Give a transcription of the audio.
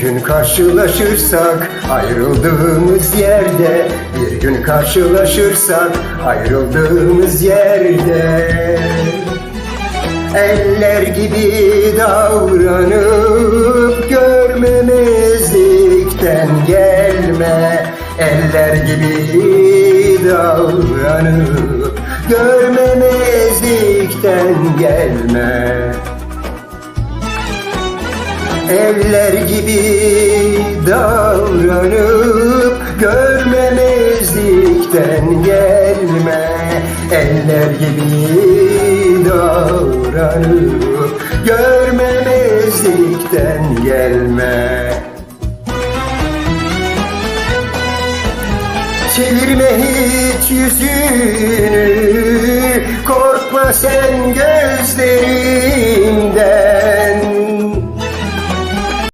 Gün karşılaşırsak ayrıldığımız yerde. Bir gün karşılaşırsak ayrıldığımız yerde. Eller gibi davranıp görmemezlikten gelme. Eller gibi davranıp görmemezlikten gelme Eller gibi davranıp görmemezlikten gelme. Eller gibi davranıp görmemezlikten gelme. Çevirme hiç yüzünü Korkma sen gözlerimden